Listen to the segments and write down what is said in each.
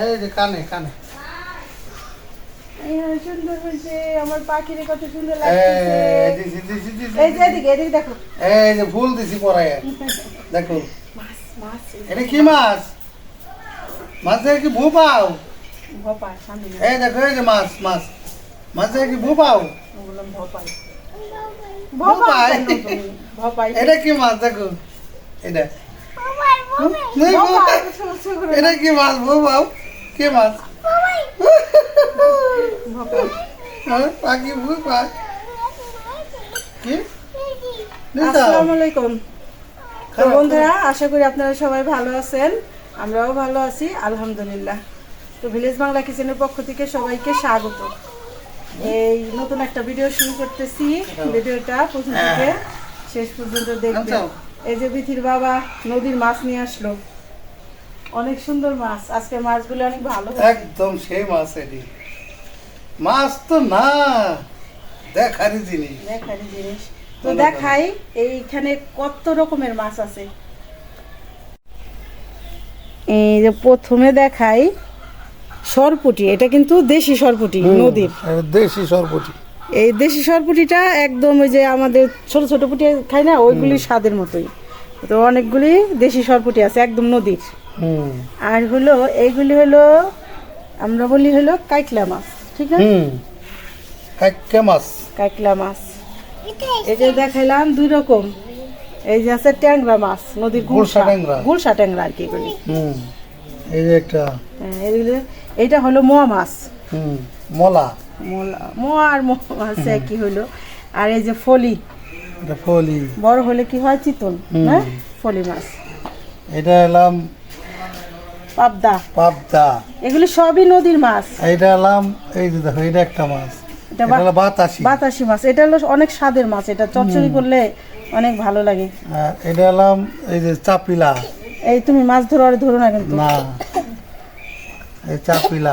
এই যে কানে কানে। সুন্দর হয়েছে আমার পাখির কত সুন্দর লাগছে দিছি দিছি দিছি এই যে এদিকে এদিকে দেখো। এই যে ফুল দিছি পরাই দেখো। মাছ মাছ। এটা কি মাছ? মাছের কি ভূ পাও? এই দেখো এই যে মাছ মাছ। মাছের কি ভূ পাও? তুমি? ভপাই। এটা কি মাছ? দেখো। এটা নেই, ভূ ভপাই, পাও। সমস্যা করে এটা কি মাছ পাও কি মাছ? হ্যাঁ, পাখি ভূ পায়। কি? আসসালামু আলাইকুম। বন্ধুরা আশা করি আপনারা সবাই ভালো আছেন। আমরাও ভালো আছি আলহামদুলিল্লাহ। তো ভিলেজ বাংলা কিচেনের পক্ষ থেকে সবাইকে স্বাগত। এই নতুন একটা ভিডিও শুরু করতেছি। ভিডিওটা প্রথম থেকে শেষ পর্যন্ত দেখবেন। আচ্ছা। এই যে বিথির বাবা নদীর মাছ নিয়ে আসলো। অনেক সুন্দর মাছ। আজকে মাছগুলো অনেক ভালো একদম সেই মাছ এটি। মাছ তো না দেখারই জিনিস। দেখারই জিনিস। তো দেখাই এইখানে কত রকমের মাছ আছে। এই যে প্রথমে দেখাই সরপুটি। এটা কিন্তু দেশি সরপুটি নদীর। দেশি সরপটি। এই দেশি সরপুটিটা একদম ওই যে আমাদের ছোট ছোট পুটি খাই না ওইগুলি স্বাদের মতোই। তো অনেকগুলি দেশি সরপুটি আছে একদম নদীর। আর হলো এইগুলি হলো আমরা বলি হলো কাইকলা মাছ ঠিক না হুম। কাইকে মাছ। কাইকলা মাছ। এই যে দেখাইলাম দুই রকম। এই যে আছে ট্যাংরা মাছ নদীর গুলশা ট্যাংরা। গুলশা ট্যাংরা আর কি এগুলি। এই যে একটা হ্যাঁ, এগুলি এইটা হলো মোয়া মাছ। হুম মলা। মোলা মোয়া আর মোয়া মাছ একই হলো। আর এই যে ফলি ফলি। বড় হলে কি হয়? চিতল হ্যাঁ? ফলি মাছ। এটা এলাম পাবদা। পাবদা। এগুলি সবই নদীর মাছ। এটা এলাম এই যে দেখো এটা একটা মাছ। এটা এটা হলো বাতাসি। বাতাসি মাছ। এটা হলো অনেক স্বাদের মাছ। এটা চচ্চড়ি করলে অনেক ভালো লাগে। আর এটা এলাম এই যে চাপিলা। এই তুমি মাছ ধরো আর ধরো না কিন্তু। না। এই চাপিলা।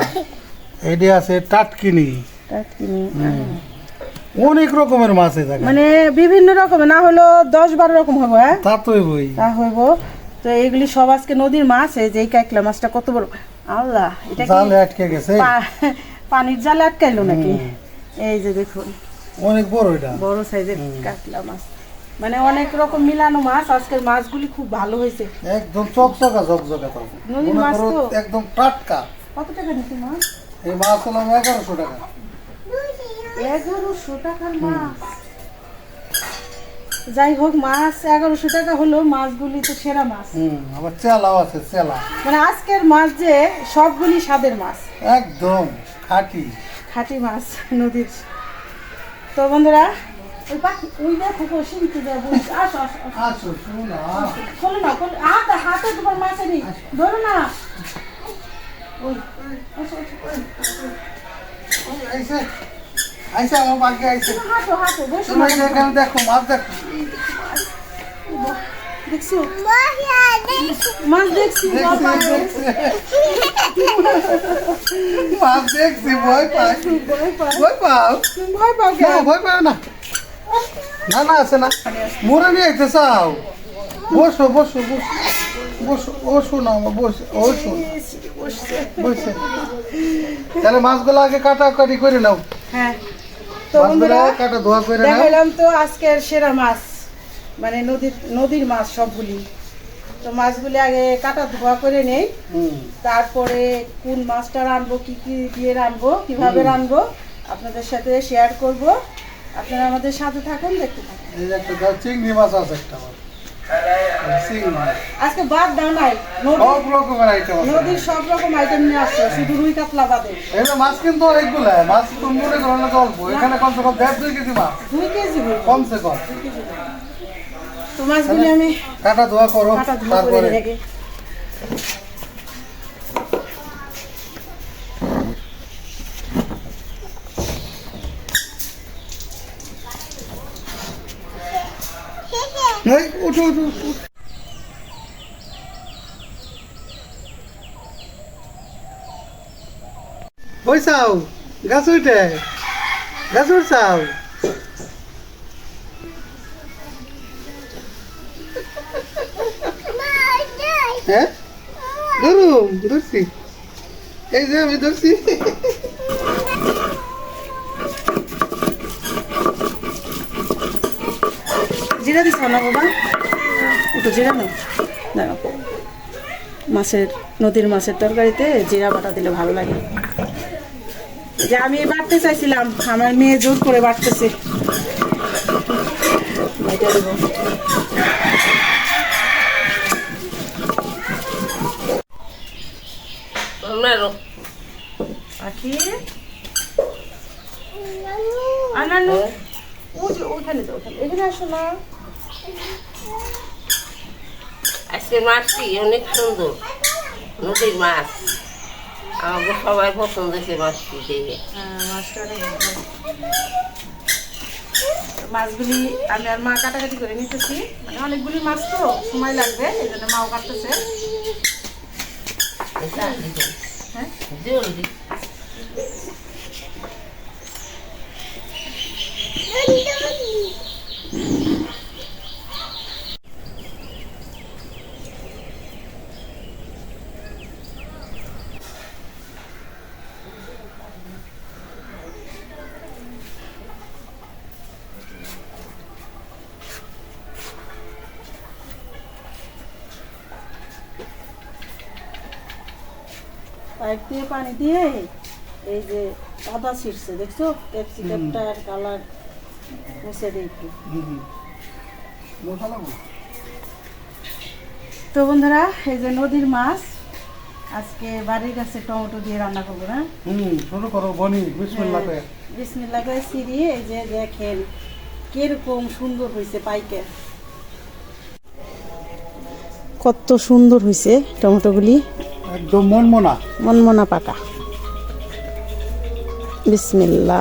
এইটা আছে টাটকিনি। অনেক রকমের মাছ জায়গায়। মানে বিভিন্ন রকমের না হলো দশ বারো রকম হবে হ্যাঁ? তা তো বই তা হইব। তো এইগুলি সব আজকে নদীর মাছ এই যে এই কাইকলা মাছটা কত বড়। আল্লাহ এটা জালে আটকে গেছে? পানির জালে আটকাইলো নাকি? এই যে দেখুন অনেক বড় এটা। বড় সাইজের কাতলা মাছ। মানে অনেক রকম মিলানো মাছ আজকের মাছগুলি খুব ভালো হয়েছে। একদম চকচকা চকচকা তো। নদীর মাছ তো। একদম টাটকা। কত টাকা নিচ্ছে মাছ? এই মাছ হলো এগারোশো টাকা। এগারোশো টাকার মাছ যাই হোক মাছ এগারোশো টাকা হলো মাছগুলি তো সেরা মাছ আবার চেলাও আছে চেলা মানে আজকের মাছ যে সবগুলি স্বাদের মাছ একদম খাঁটি খাঁটি মাছ নদীর তো বন্ধুরা ওই পাখি ওই দেখো কো সিঁড়িতে যাব আসো আসো খোলো না খোলো হাতে হাতে তোমার মাছেরই ধরো না ওই আসো, আসো, ওই। আইসে আমার বাকি আইসে। হাঁটো হাঁটো বসো তুমি এখানে দেখো মাছ দেখো। দেখছ? মাছ দেখছি। মাছ দেখছি। ভয় পাই। ভয় পায়। ভয় পাও? ভয় পাও না কেন? ভয় পাও না। না না আছে না। মোরে নিয়ে আইতে চাও? বসো বসো বসো বসো ও শোনো আমার বসে ও শোনো। বসছে। বসে। তাহলে মাছগুলো আগে কাটাকাটি করে নাও। হ্যাঁ। তো বন্ধুরা কাটা ধোয়া করে দেখাইলাম তো আজকের সেরা মাছ মানে নদীর নদীর মাছ সবগুলি। তো মাছগুলি আগে কাটা ধোয়া করে নেই। তারপরে কোন মাছটা রানবো কি কি দিয়ে রানবো কীভাবে রানবো আপনাদের সাথে শেয়ার করব। আপনারা আমাদের সাথে থাকুন দেখতে থাকুন। এই একটা চিংড়ি মাছ আছে একটা। আজকে বাদ দাও নাই সব রকমের আইটেম আছে। নদীর সব রকম আইটেম নিয়ে আসছে শুধু রুই কাতলা বাদে। এখানে মাছ কিন্তু অনেকগুলো মাছ তো মনে করো না অল্প। এখানে কমসে কম দেড় দুই কেজি মাছ। দুই কেজি কমসে কম। তো মাছগুলি আমি কাটা ধোয়া করো তারপরে রেখে এই, উঠো উঠো উঠো। বইসাও গাছ উঠে গাছ উঠছাও হ্যাঁ ধরুম ধরছি। এই যে আমি ধরছি। জিরা দিছ না, বাবা? একটু জিরা নাও দাঁড়াও। মাছের নদীর মাছের তরকারিতে জিরা বাটা দিলে ভালো লাগে। যে আমি বাড়তে চাইছিলাম আমার মেয়ে জোর করে দেবো। পাখি? আনানো ও যে ওখানে তো ওখানে এখানে আসো না আজকে মাছটি অনেক সুন্দর নদীর মাছ। আমাকে সবাই পছন্দ হয়েছে মাছটি দেখে। হ্যাঁ, মাছগুলি আমি আর মা কাটাকাটি করে নিতেছি। মানে অনেকগুলি মাছ তো সময় লাগবে এই জন্য মাও কাটতেছে। হ্যাঁ? পাইপ দিয়ে পানি দিয়ে এই যে আদা ছিটছে দেখছ? ক্যাপসিকামটার কালার মুছে দিই একটু। তো বন্ধুরা এই যে নদীর মাছ আজকে বাড়ির কাছে টমেটো দিয়ে রান্না করব না হুম শুরু করো বনি বিসমিল্লাহ করে বিসমিল্লা করে সিঁড়ি এই যে দেখেন কীরকম সুন্দর হয়েছে পাইকে। কত সুন্দর হয়েছে টমেটোগুলি। একদম মনমনা। মনমনা পাকা বিসমিল্লা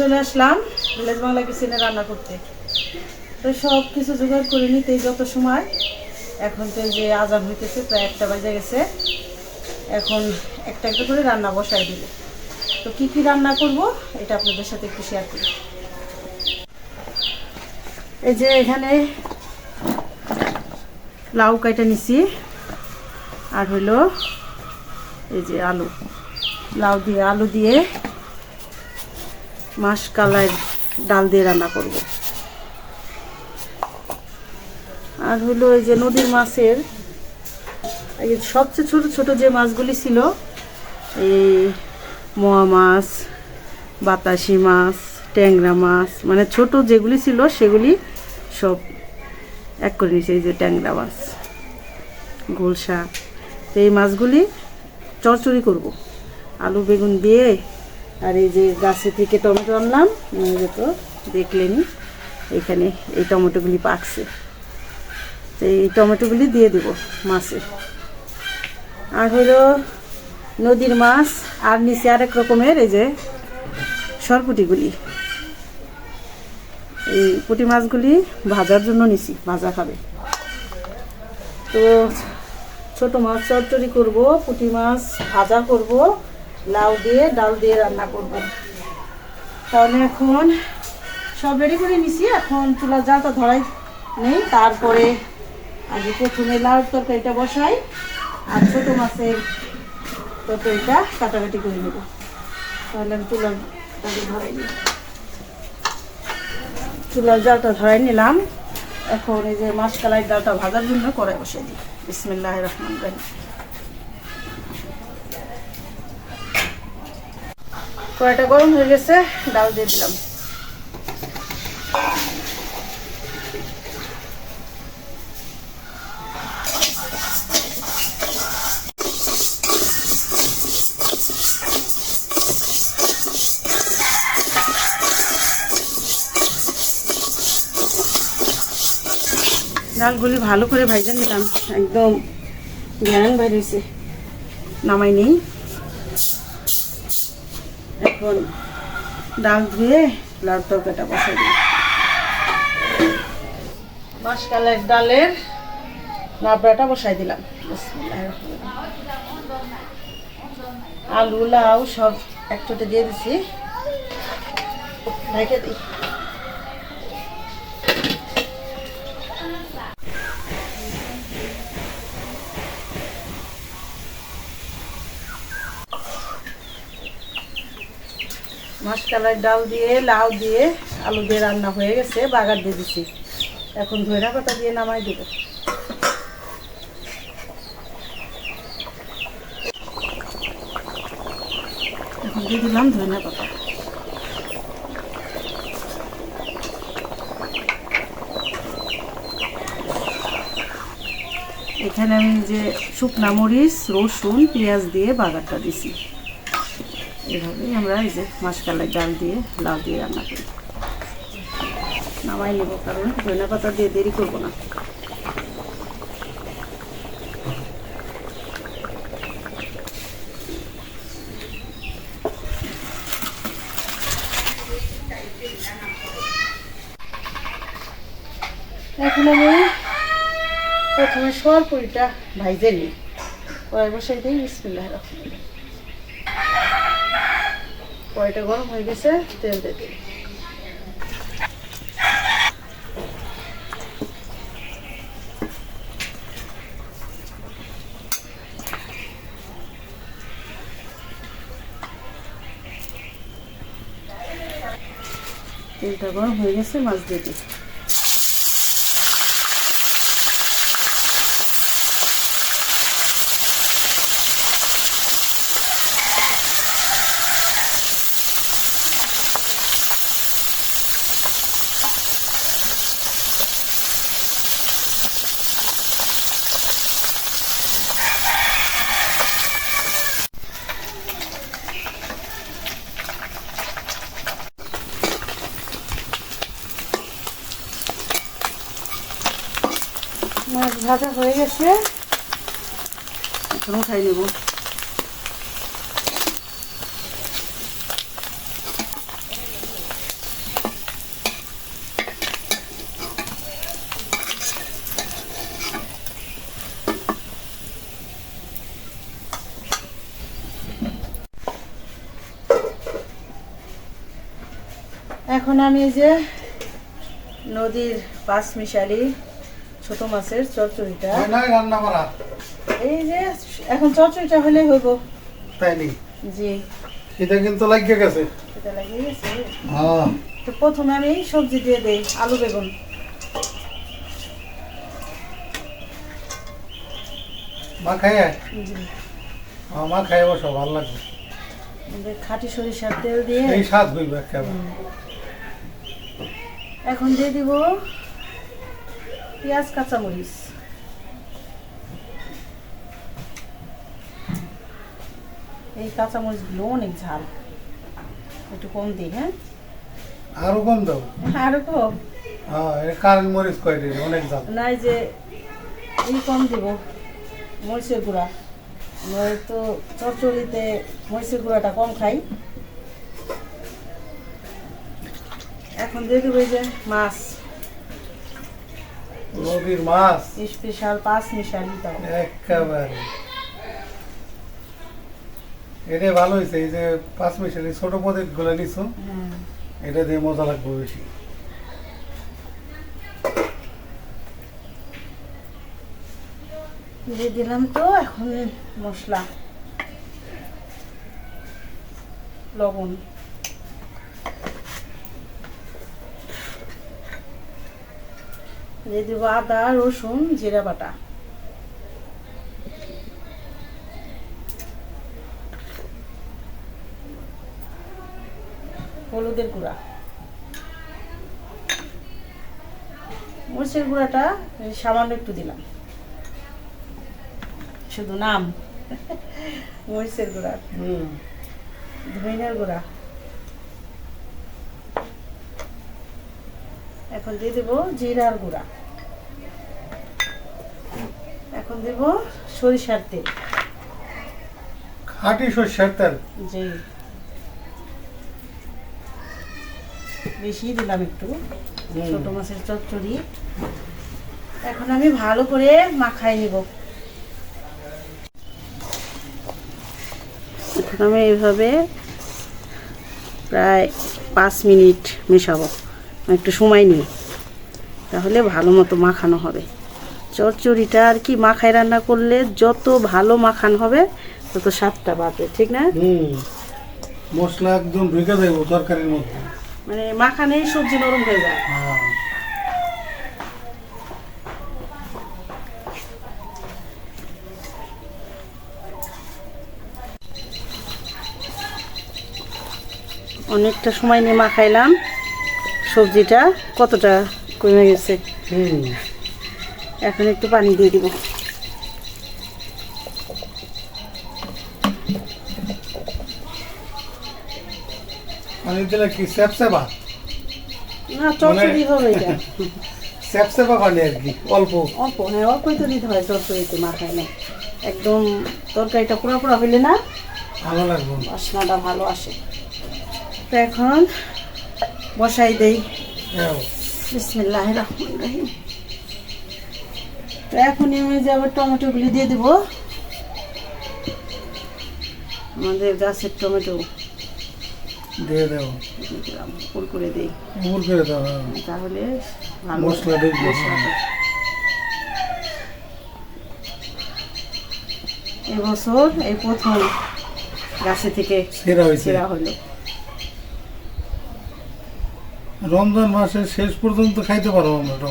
চলে আসলাম ভিলেজ বাংলা কিচেনে রান্না করতে। তো সব কিছু জোগাড় করে নিতে যত সময়, এখন তো যে আজান হইতেছে, প্রায় একটা বাজে গেছে। এখন একটা একটা করে রান্না বসাই দিব। তো কি কি রান্না করব, এটা আপনাদের সাথে একটু শেয়ার করি। এই যে এখানে লাউ কাইটা নিছি, আর হইল এই যে আলু। লাউ দিয়ে, আলু দিয়ে মাছ কালাই ডাল দিয়ে রান্না করব। আর হলো এই যে নদীর মাছের সবচেয়ে ছোট ছোট যে মাছগুলি ছিল, এই মোয়া মাছ, বাতাসি মাছ, ট্যাংরা মাছ মানে ছোট যেগুলি ছিল সেগুলি সব এক করে নিয়েছে, এই যে ট্যাংরা মাছ গোলসা তো এই মাছগুলি চরচড়ি করব। আলু, বেগুন দিয়ে আর এই যে গাছে থেকে টমেটো আনলাম তো দেখলেনি, এখানে এই টমেটোগুলি পাকছে। তো এই টমেটোগুলি দিয়ে দেব মাছে। আর হলো নদীর মাছ, আর নিচে আরেক রকমের এই যে সরপুটিগুলি। এই পুঁটি মাছগুলি ভাজার জন্য নিছি, ভাজা খাবে। তো ছোট মাছ চচ্চড়ি করব, পুঁটি মাছ ভাজা করব। লাউ দিয়ে, ডাল দিয়ে রান্না করব। তাহলে এখন সব রেডি করে নিছি। এখন চুলার জালটা ধরাই নেই। তারপরে আগে প্রথমে লাউ তরকারিটা বসাই আর ছোটো মাছের তরকারিটা কাটাকাটি করে নেব। তাহলে আমি জালটা ধরাই নিই। চুলার জালটা ধরাই নিলাম। এখন এই যে মাছকালাই ডালটা ভাজার জন্য কড়াই বসিয়ে দিই। বিসমিল্লাহ রহমান রহিম। কড়াইটা গরম হয়ে গেছে, ডাল দিয়ে দিলাম। ডালগুলি ভালো করে ভাইজা নিলাম, একদম ঘ্যান বেরিয়েছে নামাই নেই। এখন ডাল ধুয়ে লাউ তরকারিটা বসাই দিই। মাসকালের ডালের লাবড়াটা বসাই দিলাম। আলু, লাউ সব একচোটে দিয়ে দিছি। রেখে দিই। মাসকালাই ডাল দিয়ে, লাউ দিয়ে আলু দিয়ে রান্না হয়ে গেছে, বাগার দিয়ে দিছি। এখন ধইরা পাতা দিয়ে নামাই দিব। এখন দিয়ে দিলাম ধইনা পাতা। এখানে আমি যে শুকনা মরিচ, রসুন, পেঁয়াজ দিয়ে বাগারটা দিছি। এভাবেই আমরা এই যে মাসকালাই ডাল দিয়ে, লাউ দিয়ে রান্না করি। নামাই নেব, কারণ ধনে পাতা দিয়ে দেরি করব না। এখন আমি প্রথমে সরপুরিটা ভাইজে নিই। কড়াই বসাই দিই বিসমিল্লাহ রহমান কড়াইটা গরম হয়ে গেছে তেল দিয়ে দিই। তেলটা গরম হয়ে গেছে মাছ দিয়ে দিই মাছ ভাজা হয়ে গেছে। এখন উঠাই নেব। এখন আমি যে নদীর পাঁচ মিশালি ছোট মাছের চচ্চড়িটা। রান্না করা। এই যে এখন চচ্চড়িটা হলে হইব। তাই নি জি। এটা কিন্তু লাগিয়ে গেছে। সেটা লাগিয়ে গেছে? হ্যাঁ। তো প্রথমে আমি সবজি দিয়ে দেই আলু বেগুন। মা খাইয়ে? জি। হ্যাঁ, মা খাইয়ে বসো ভালো লাগবে। খাঁটি সরিষার তেল দিয়ে। এই স্বাদ হইবে একেবারে। এখন দিয়ে দিব পেঁয়াজ কাঁচামরিচ। এই কাঁচামরিচগুলো অনেক ঝাল। একটু কম দিই হ্যাঁ? আরও কম দাও। আরও কম। হ্যাঁ মরিচ কয় দিন? অনেক দাম নাই যে এই কম দিব মরিচের গুঁড়া। আমরা তো চচ্চড়িতে মরিচের গুঁড়াটা কম খাই। এখন দিয়ে দেবো যে মাছ। নদীর মাছ। স্পেশাল পাঁচ মিশালি একেবারে। এটা ভালো হয়েছে এই যে পাঁচ মিশালি ছোট পদেরগুলো নিছো হ্যাঁ। এটা দিয়ে মজা লাগবে বেশি। দিয়ে দিলাম তো এখন মশলা। লবণ। দিয়ে দেবো আদা রসুন জিরা বাটা। হলুদের গুঁড়া। মরিচের গুঁড়াটা সামান্য একটু দিলাম। শুধু নাম। মরিচের গুঁড়া। হুম। ধনিয়ার গুঁড়া। এখন দিয়ে দেবো জিরার গুঁড়া। এখন দেব সরিষার তেল। খাঁটি সর্ষের তেল? জি। বেশি দিলাম একটু ছোট মাছের চচ্চড়ি। এখন আমি ভালো করে মাখাই নিব। এখন আমি এইভাবে প্রায় পাঁচ মিনিট মেশাবো। একটু সময় নিই তাহলে ভালো মতো মাখানো হবে। চচ্চড়িটা আর কি মাখায় রান্না করলে যত ভালো মাখান হবে তত স্বাদটা বাড়বে ঠিক না? মশলা একদম ঢুকে দেবো তরকারির মধ্যে। মানে মাখানেই সবজি নরম হয়ে যায়। অনেকটা সময় নিয়ে মাখাইলাম। সবজিটা কতটা কমে গেছে? এখন একটু পানি দিয়ে দিব। পানি দিলে কি স্যাপসেবা? না চচ্চড়ি হবে এটা। স্যাপসেবা পানি আর কি অল্প। অল্প হ্যাঁ অল্পই তো দিতে হয় চচ্চড়িতে মাখায় না। একদম তরকারিটা পুরো পুরো হইলে না ভালো লাগবে। বাসনাটা ভালো আসে। তো এখন বসাই দেই। হ্যাঁ। বিসমিল্লাহ রহমান রহিম। তো এখন আমি যে আবার টমেটোগুলি দিয়ে দেবো। আমাদের গাছের টমেটো। দিয়ে ফুল করে দিই। করে দাও হ্যাঁ। তাহলে মশলা ঢুকবে, এবছর এই প্রথম গাছে থেকে সেরা হয়েছে। সেরা হলো। রমজান মাসের শেষ পর্যন্ত খাইতে পারব আমরা টমেটো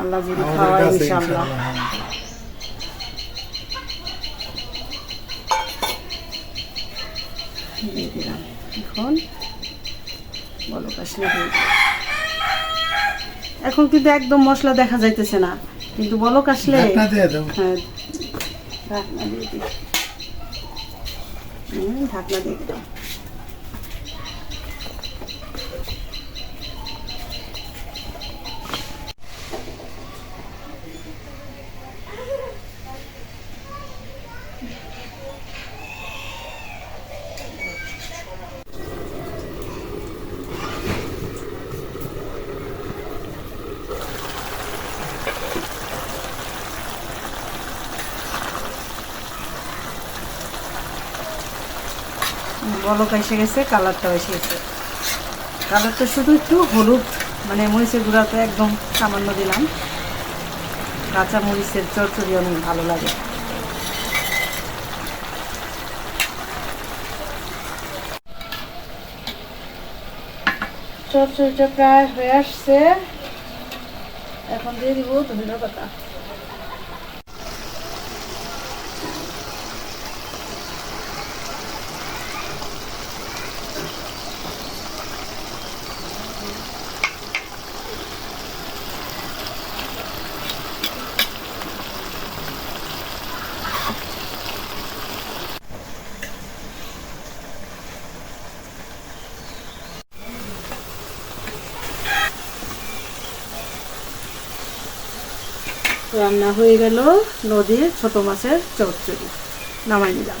আল্লাহ যদি আমাদের ইনশাআল্লাহ ইনশাআল্লাহ। দিয়ে দিলাম এখন? বলো কাশলে এখন কিন্তু একদম মশলা দেখা যাইতেছে না। কিন্তু বলো কাশলে ঢাকনা দিয়ে হ্যাঁ ঢাকনা দিয়ে দিই। হুম, ঢাকনা দিয়ে দিলাম। বলক এসে গেছে, কালারটাও এসে গেছে। কালারটা শুধু একটু হলুদ মানে মরিচের গুঁড়াটা একদম সামান্য দিলাম। কাঁচা মরিচের চরচড়ি অনেক ভালো লাগে। চরচড়িটা প্রায় হয়ে আসছে। এখন দিয়ে দিব ধনিয়া পাতা রান্না হয়ে গেল নদীর ছোট মাছের চচ্চড়ি। নামাই নিলাম।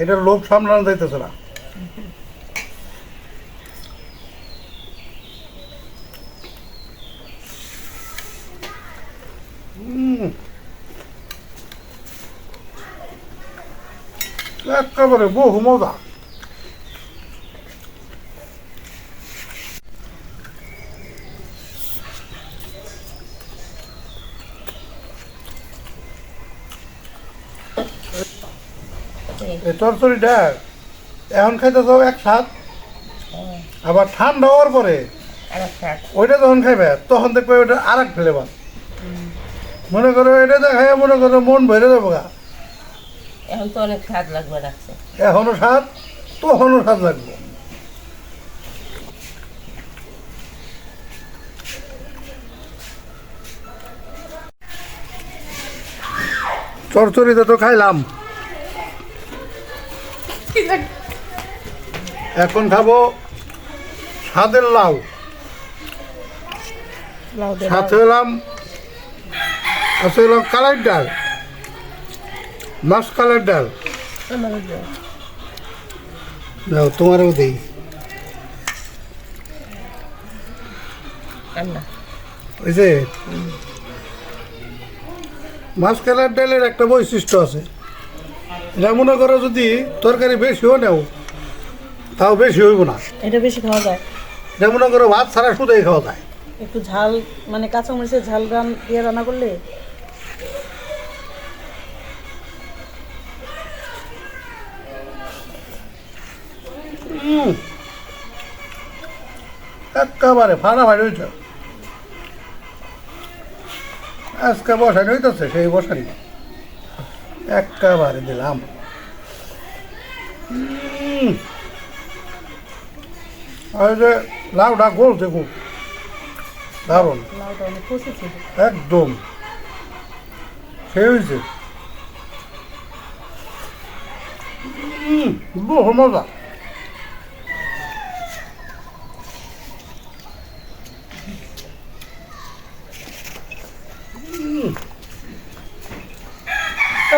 এটার লোভ সামলানো যাইতেছে না। একেবারে বহু মজা তরতরিটা এখন খাইতে যাও এক সাত। আবার ঠান্ডা হওয়ার পরে ওইটা যখন খাইবে তখন দেখবে ওইটা আর এক ফ্লেভার মনে করো এটা দেখায় মনে করো মন ভরে যাব গা। এখন তো অনেক স্বাদ লাগবে রাখছে। এখনও স্বাদ তখনও স্বাদ লাগবে। তো খাইলাম। এখন খাব সাদের লাউ। সাথে এলাম আছে এলাম কালার ডাল মাছ কালার ডাল। দাও তোমারও দেই। ওই যে মাছ কালার ডালের একটা বৈশিষ্ট্য আছে। এটা মনে করো যদি তরকারি বেশি বেশিও নেও তাও বেশি হইব না। এটা বেশি খাওয়া যায়? এটা মনে করো ভাত ছাড়া শুধুই খাওয়া যায়। একটু ঝাল মানে কাঁচামরিচের ঝাল গান দিয়ে রান্না করলে। একেবারে ফাটাফাটি হয়েছে আজকে বসানি হইতেছে সেই বসানি। একেবারে দিলাম। আর যে লাউটা গলছে খুব দারুণ একদম। খেয়েছে বহু মজা।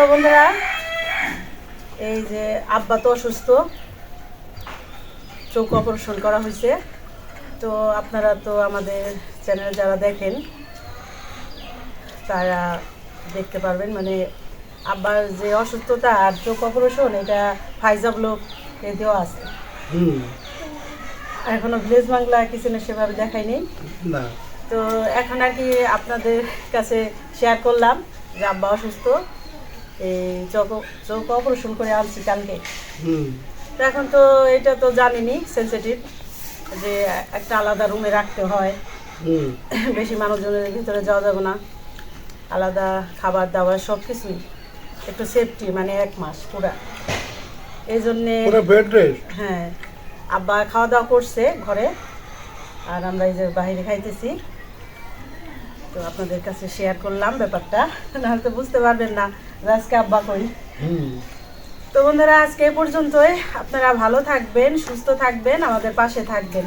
তো বন্ধুরা। এই যে আব্বা তো অসুস্থ। চোখ অপারেশন করা হয়েছে। তো আপনারা তো আমাদের চ্যানেল যারা দেখেন তারা দেখতে পারবেন। মানে আব্বার যে অসুস্থতা আর চোখ অপারেশন এটা ফাইজা ব্লক দেওয়া আছে। এখনও ভিলেজ বাংলা কিচেনে সেভাবে দেখায়নি না। তো এখন আর কি আপনাদের কাছে শেয়ার করলাম যে আব্বা অসুস্থ। চোখ চোখ অপারেশন করে আনছি কালকে। তো এখন তো এটা তো জানিনি সেন্সিটিভ যে একটা আলাদা রুমে রাখতে হয়। বেশি মানুষজনের ভিতরে যাওয়া যাবে না। আলাদা খাবার দাবার সব কিছুই একটু সেফটি মানে এক মাস পুরা। এই জন্যে হ্যাঁ। আব্বা খাওয়া দাওয়া করছে ঘরে আর আমরা এই যে বাইরে খাইতেছি। তো আপনাদের কাছে শেয়ার করলাম ব্যাপারটা নাহলে তো বুঝতে পারবেন না। আজকে আব্বা কই? হুম। তো বন্ধুরা আজকে এ পর্যন্তই। আপনারা ভালো থাকবেন সুস্থ থাকবেন আমাদের পাশে থাকবেন।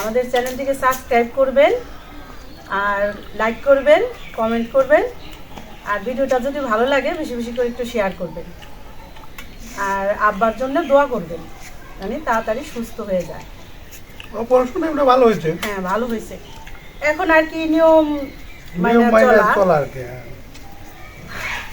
আমাদের চ্যানেলটিকে সাবস্ক্রাইব করবেন আর লাইক করবেন কমেন্ট করবেন। আর ভিডিওটা যদি ভালো লাগে বেশি বেশি করে একটু শেয়ার করবেন। আর আব্বার জন্য দোয়া করবেন মানে তাড়াতাড়ি সুস্থ হয়ে যায়। ভালো হয়েছে? হ্যাঁ ভালো হয়েছে। এখন আর কি নিয়ম চলা। চলা আর কি হ্যাঁ।